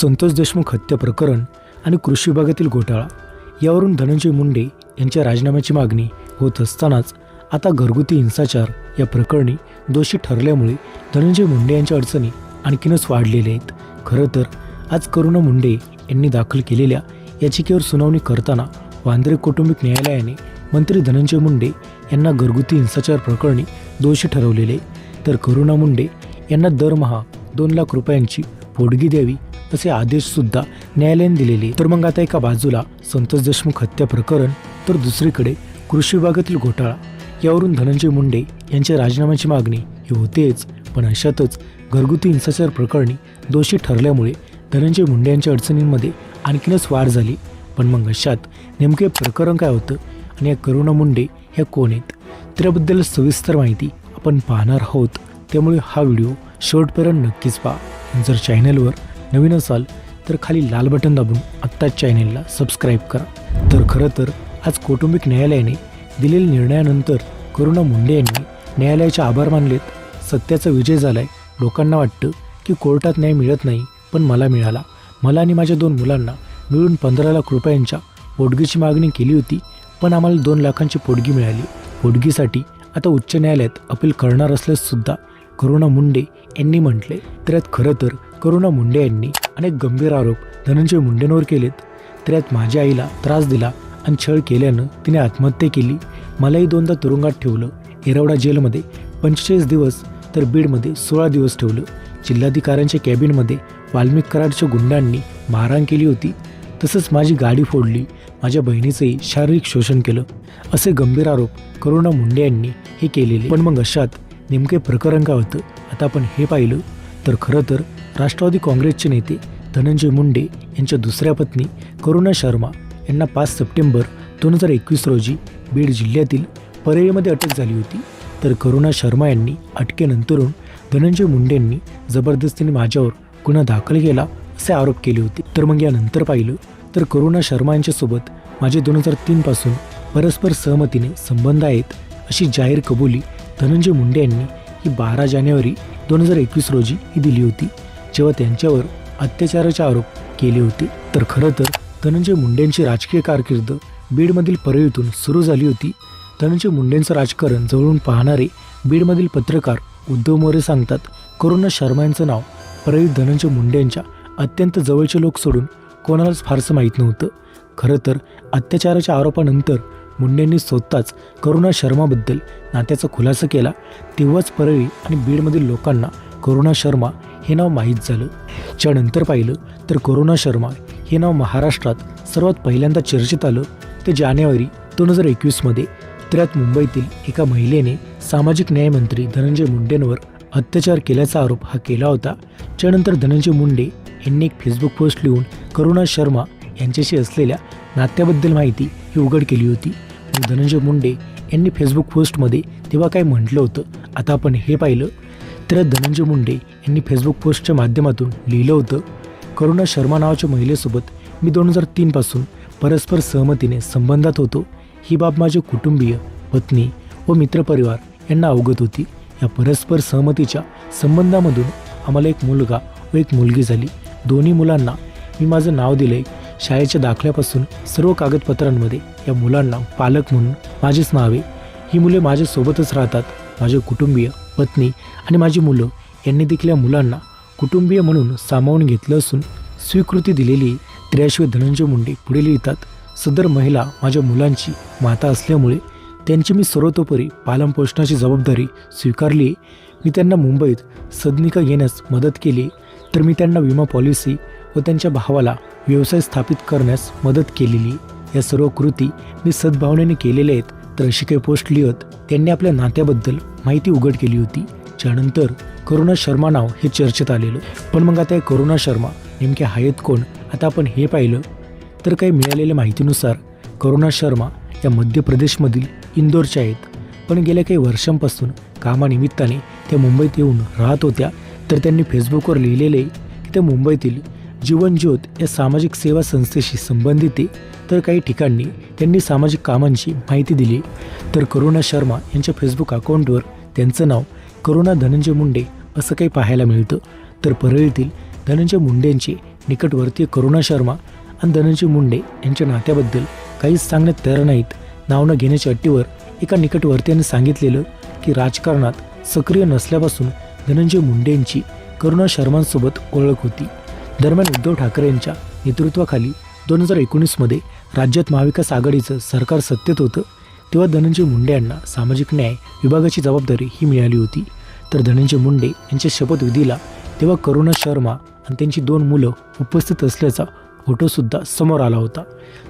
संतोष देशमुख हत्या प्रकरण आणि कृषी विभागातील घोटाळा यावरून धनंजय मुंडे यांच्या राजीनाम्याची मागणी होत असतानाच आता घरगुती हिंसाचार या प्रकरणी दोषी ठरल्यामुळे धनंजय मुंडे यांच्या अडचणी आणखीनच वाढलेल्या आहेत. खरं तर आज करुणा मुंडे यांनी दाखल केलेल्या याचिकेवर सुनावणी करताना वांद्रे कौटुंबिक न्यायालयाने मंत्री धनंजय मुंडे यांना घरगुती हिंसाचार प्रकरणी दोषी ठरवलेले तर करुणा मुंडे यांना दरमहा दोन लाख रुपयांची पोटगी द्यावी तसे आदेशसुद्धा न्यायालयाने दिलेले. तर मग आता एका बाजूला संतोष देशमुख हत्या प्रकरण तर दुसरीकडे कृषी विभागातील घोटाळा. यावरून धनंजय मुंडे यांच्या राजीनाम्याची मागणी ही होतेच पण अशातच घरगुती हिंसाचार प्रकरणी दोषी ठरल्यामुळे धनंजय मुंडे यांच्या अडचणींमध्ये आणखीनच वाढ झाली. पण मग अशात नेमके प्रकरण काय होतं आणि या करुणा मुंडे ह्या कोण आहेत त्याबद्दल सविस्तर माहिती आपण पाहणार आहोत. त्यामुळे हा व्हिडिओ शेवटपर्यंत नक्कीच पहा. जर चॅनलवर नवीन असाल तर खाली लाल बटन दाबून आत्ताच चॅनेलला सबस्क्राईब करा. तर खरं तर आज कौटुंबिक न्यायालयाने दिलेल्या निर्णयानंतर करुणा मुंडे यांनी न्यायालयाचे आभार मानलेत. सत्याचा विजय झालाय. लोकांना वाटतं की कोर्टात न्याय मिळत नाही पण मला मिळाला. मला आणि माझ्या दोन मुलांना मिळून पंधरा लाख रुपयांच्या पोटगीची मागणी केली होती पण आम्हाला दोन लाखांची पोटगी मिळाली. पोटगीसाठी आता उच्च न्यायालयात अपील करणार असल्यासुद्धा करुणा मुंडे यांनी म्हटले तर यात खरं तर करुणा मुंडे यांनी अनेक गंभीर आरोप धनंजय मुंडेंवर केलेत. तर यात माझ्या आईला त्रास दिला आणि छळ केल्यानं तिने आत्महत्या केली. मलाही दोनदा तुरुंगात ठेवलं. येरवडा जेलमध्ये पंचेचाळीस दिवस तर बीडमध्ये सोळा दिवस ठेवलं. जिल्हाधिकाऱ्यांच्या कॅबिनमध्ये वाल्मिक कराडच्या गुंडांनी मारहाण केली होती. तसंच माझी गाडी फोडली. माझ्या बहिणीचंही शारीरिक शोषण केलं. असे गंभीर आरोप करुणा मुंडे यांनी हे केलेले. पण मग अशात नेमके प्रकरण काय होतं? आता आपण हे पाहिलं. तर खरं तर राष्ट्रवादी काँग्रेसचे नेते धनंजय मुंडे यांच्या दुसऱ्या पत्नी करुणा शर्मा यांना पाच सप्टेंबर दोन हजार एकवीस रोजी बीड जिल्ह्यातील परेळीमध्ये अटक झाली होती. तर करुणा शर्मा यांनी अटकेनंतरून धनंजय मुंडेंनी जबरदस्तीने माझ्यावर गुन्हा दाखल केला असे आरोप केले होते. तर मग यानंतर पाहिलं तर करुणा शर्मा यांच्यासोबत माझे दोन हजार तीनपासून परस्पर सहमतीने संबंध आहेत अशी जाहीर कबुली धनंजय मुंडे यांनी ही बारा जानेवारी दोन हजार एकवीस रोजी ही दिली होती. जेव्हा त्यांच्यावर अत्याचाराचे आरोप केले होते तर खरं तर धनंजय मुंडेंची राजकीय कारकीर्द बीडमधील परळीतून सुरू झाली होती. धनंजय मुंडेंचं राजकारण जवळून पाहणारे बीडमधील पत्रकार उद्धव मोरे सांगतात करुणा शर्मा यांचं नाव परळीत धनंजय मुंडेंच्या अत्यंत जवळचे लोक सोडून कोणालाच फारसं माहीत नव्हतं. खरं तर अत्याचाराच्या आरोपानंतर मुंडेंनी स्वतःच करुणा शर्माबद्दल नात्याचा खुलासा केला. तेव्हाच परळी आणि बीडमधील लोकांना करुणा शर्मा हे नाव माहीत झालं. त्यानंतर पाहिलं तर करुणा शर्मा हे नाव महाराष्ट्रात सर्वात पहिल्यांदा चर्चेत आलं. ते जानेवारी दोन हजार एकवीसमध्ये त्यात मुंबईतील एका महिलेने सामाजिक न्यायमंत्री धनंजय मुंडेंवर अत्याचार केल्याचा आरोप हा केला होता. त्यानंतर धनंजय मुंडे यांनी एक फेसबुक पोस्ट लिहून करुणा शर्मा यांच्याशी असलेल्या नात्याबद्दल माहिती ही उघड केली होती. आणि धनंजय मुंडे यांनी फेसबुक पोस्टमध्ये तेव्हा काय म्हटलं होतं आता आपण हे पाहिलं. तर धनंजय मुंडे यांनी फेसबुक पोस्टच्या माध्यमातून लिहिलं होतं करुणा शर्मा नावाच्या महिलेसोबत मी दोन हजार तीनपासून परस्पर सहमतीने संबंधात होतो. ही बाब माझे कुटुंबीय पत्नी व मित्रपरिवार यांना अवगत होती. या परस्पर सहमतीच्या संबंधामधून आम्हाला एक मुलगा व एक मुलगी झाली. दोन्ही मुलांना मी माझं नाव दिले शाळेच्या दाखल्यापासून सर्व कागदपत्रांमध्ये या मुलांना पालक म्हणून माझेच नावे ही मुले माझ्यासोबतच राहतात माझे कुटुंबीय पत्नी आणि माझी मुलं यांनी देखील या मुलांना कुटुंबीय म्हणून सामावून घेतलं असून स्वीकृती दिलेली त्याशिवाय धनंजय मुंडे पुढे लिहितात सदर महिला माझ्या मुलांची माता असल्यामुळे त्यांची मी सर्वतोपरी पालनपोषणाची जबाबदारी स्वीकारली मी त्यांना मुंबईत सदनिका घेण्यास मदत केली तर मी त्यांना विमा पॉलिसी व त्यांच्या भावाला व्यवसाय स्थापित करण्यास मदत केलेली. या सर्व कृती मी सद्भावनेने केलेल्या आहेत. तर अशी काही पोस्ट लिहत त्यांनी आपल्या नात्याबद्दल माहिती उघड केली होती. त्यानंतर करुणा शर्मा नाव हे चर्चेत आलेलं. पण मग आता हे करुणा शर्मा नेमके आहेत कोण? आता आपण हे पाहिलं. तर काही मिळालेल्या माहितीनुसार करुणा शर्मा या मध्य प्रदेशमधील इंदोरच्या आहेत. पण गेल्या काही वर्षांपासून कामानिमित्ताने त्या मुंबईत येऊन राहत होत्या. तर त्यांनी फेसबुकवर लिहिलेले की त्या मुंबईतील जीवन ज्योत या सामाजिक सेवा संस्थेशी संबंधित आहे. तर काही ठिकाणी त्यांनी सामाजिक कामांची माहिती दिली. तर करुणा शर्मा यांच्या फेसबुक अकाउंटवर त्यांचं नाव करुणा धनंजय मुंडे असं काही पाहायला मिळतं. तर परळीतील धनंजय मुंडेंचे निकटवर्तीय करुणा शर्मा आणि धनंजय मुंडे यांच्या नात्याबद्दल काहीच सांगण्यात तयार नाहीत. नाव न घेण्याच्या अट्टीवर एका निकटवर्तीयाने सांगितलेलं की राजकारणात सक्रिय नसल्यापासून धनंजय मुंडेंची करुणा शर्मांसोबत ओळख होती. दरम्यान उद्धव ठाकरे यांच्या नेतृत्वाखाली दोन हजार एकोणीसमध्ये राज्यात महाविकास आघाडीचं सरकार सत्तेत होतं तेव्हा धनंजय मुंडे यांना सामाजिक न्याय विभागाची जबाबदारी ही मिळाली होती. तर धनंजय मुंडे यांच्या शपथविधीला तेव्हा करुणा शर्मा आणि त्यांची दोन मुलं उपस्थित असल्याचा फोटोसुद्धा समोर आला होता.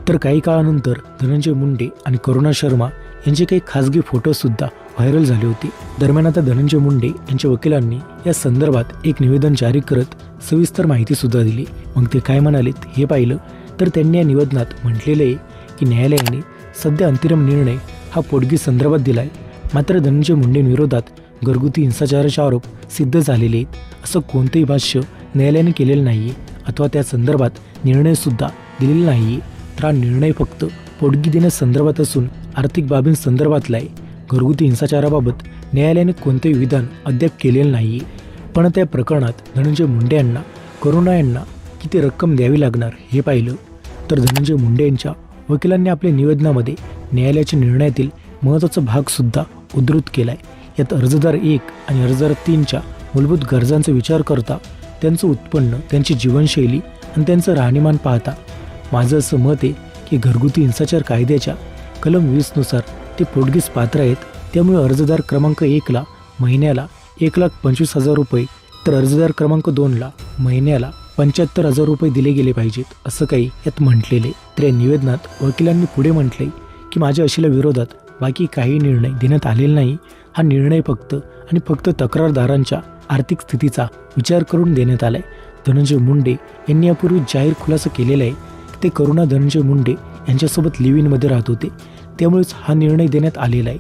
तर काही काळानंतर धनंजय मुंडे आणि करुणा शर्मा यांचे काही खासगी फोटोसुद्धा व्हायरल झाले होते. दरम्यान आता धनंजय मुंडे यांच्या वकिलांनी या संदर्भात एक निवेदन जारी करत सविस्तर माहितीसुद्धा दिली. मग ते काय म्हणालेत हे पाहिलं तर त्यांनी या निवेदनात म्हटलेलं आहे की न्यायालयाने सध्या अंतिम निर्णय हा पोटगी संदर्भात दिला आहे मात्र धनंजय मुंडेंविरोधात घरगुती हिंसाचाराचे आरोप सिद्ध झालेले आहेत. असं कोणतंही भाष्य न्यायालयाने केलेलं नाही आहे अथवा त्या संदर्भात निर्णयसुद्धा दिलेला नाही आहे तर हा निर्णय फक्त पोटगी देण्यासंदर्भात असून आर्थिक बाबींसंदर्भातला आहे घरगुती हिंसाचाराबाबत न्यायालयाने कोणतेही विधान अद्याप केलेलं नाही आहे पण त्या प्रकरणात धनंजय मुंडे यांना करुणा यांना किती रक्कम द्यावी लागणार हे पाहिलं तर धनंजय मुंडे यांच्या वकिलांनी आपल्या निवेदनामध्ये न्यायालयाच्या निर्णयातील महत्त्वाचा भागसुद्धा उद्धृत केला आहे यात अर्जदार एक आणि अर्जदार तीनच्या मूलभूत गरजांचा विचार करता त्यांचं उत्पन्न त्यांची जीवनशैली आणि त्यांचं राहणीमान पाहता माझं असं मत आहे की घरगुती हिंसाचार कायद्याच्या कलम वीसनुसार ते पोटगीस पात्र आहेत. त्यामुळे अर्जदार क्रमांक एकला महिन्याला एक लाख पंचवीस हजार रुपये तर अर्जदार क्रमांक दोनला महिन्याला पंच्याहत्तर हजार रुपये दिले गेले पाहिजेत असं काही यात म्हटलेले तर या निवेदनात वकिलांनी पुढे म्हटले की माझ्या अशीला विरोधात बाकी काही निर्णय देण्यात आलेला नाही. हा निर्णय फक्त आणि फक्त तक्रारदारांच्या आर्थिक स्थितीचा विचार करून देण्यात आलाय. धनंजय मुंडे यांनी यापूर्वी जाहीर खुलासा केलेला आहे ते करुणा धनंजय मुंडे यांच्यासोबत लिव्ह इनमध्ये राहत होते. त्यामुळेच हा निर्णय देण्यात आलेला आहे.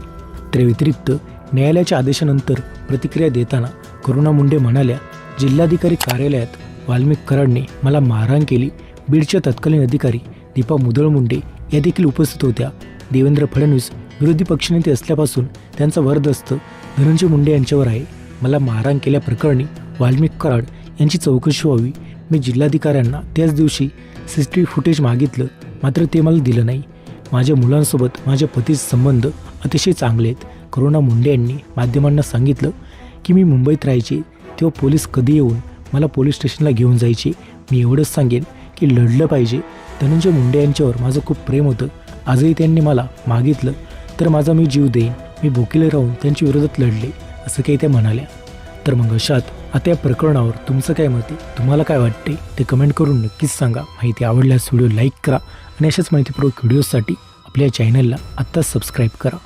त्या व्यतिरिक्त न्यायालयाच्या आदेशानंतर प्रतिक्रिया देताना करुणा मुंडे म्हणाल्या जिल्हाधिकारी कार्यालयात वाल्मिक कराडने मला मारहाण केली. बीडच्या तत्कालीन अधिकारी दीपा मुदळ मुंडे या देखील उपस्थित होत्या. देवेंद्र फडणवीस विरोधी पक्षनेते असल्यापासून त्यांचा वरदस्त धनंजय मुंडे यांच्यावर आहे. मला मारहाण केल्याप्रकरणी वाल्मिक कराड यांची चौकशी व्हावी. मी जिल्हाधिकाऱ्यांना त्याच दिवशी C C T V footage मागितलं. मात्र ते मला दिलं नाही. माझ्या मुलांसोबत माझ्या पतीचे संबंध अतिशय चांगले आहेत. करुणा मुंडे यांनी माध्यमांना सांगितलं की मी मुंबईत राहायचे तेव्हा पोलीस कधी येऊन मला पोलीस स्टेशनला घेऊन जायचे? मी एवढंच सांगेन की लढलं पाहिजे. धनंजय मुंडे यांच्यावर माझं खूप प्रेम होतं. आजही त्यांनी मला मागितलं. तर माझा मी जीव देईन. मी भोकीले राहून त्यांच्या विरोधात लढले. असं काही त्या म्हणाल्या. तर मग अशात आता या प्रकरणावर तुमचं काय मत आहे? तुम्हाला काय वाटते? ते कमेंट करून नक्कीच सांगा. माहिती आवडल्यास व्हिडिओ लाईक करा आणि अशाच माहितीपूर्वक व्हिडिओसाठी आपल्या चॅनलला आत्ताच सबस्क्राईब करा.